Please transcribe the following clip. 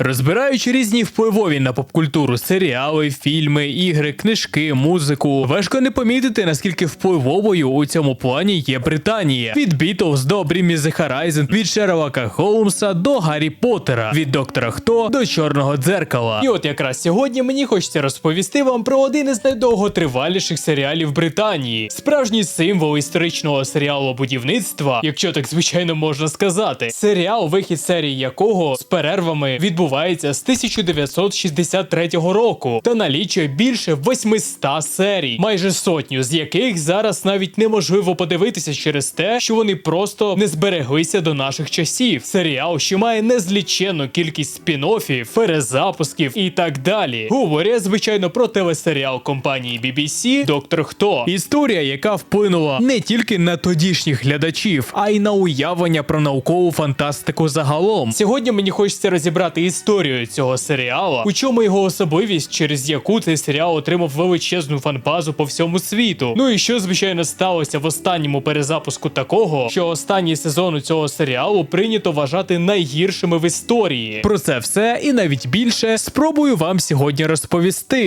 Розбираючи різні впливові на попкультуру серіали, фільми, ігри, книжки, музику, важко не помітити, наскільки впливовою у цьому плані є Британія. Від Бітлз до Bring Me від Шерлока Холмса до Гаррі Поттера, від Доктора Хто до Чорного дзеркала. І от якраз сьогодні мені хочеться розповісти вам про один із найдовготриваліших серіалів Британії, справжній символ історичного серіалу будівництва, якщо так звичайно можна сказати. Серіал, вихід серії якого з перервами відбувається з 1963 року та налічує більше 800 серій, майже сотню з яких зараз навіть неможливо подивитися через те, що вони просто не збереглися до наших часів. Серіал, що має незліченну кількість спін-оффів, перезапусків і так далі. Говорять, звичайно, про телесеріал компанії BBC Доктор Хто. Історія, яка вплинула не тільки на тодішніх глядачів, а й на уявлення про наукову фантастику загалом. Сьогодні мені хочеться розібрати історію цього серіалу, у чому його особливість, через яку цей серіал отримав величезну фанбазу по всьому світу. Ну і що звичайно сталося в останньому перезапуску такого, що останній сезон у цього серіалу прийнято вважати найгіршими в історії. Про це все і навіть більше спробую вам сьогодні розповісти.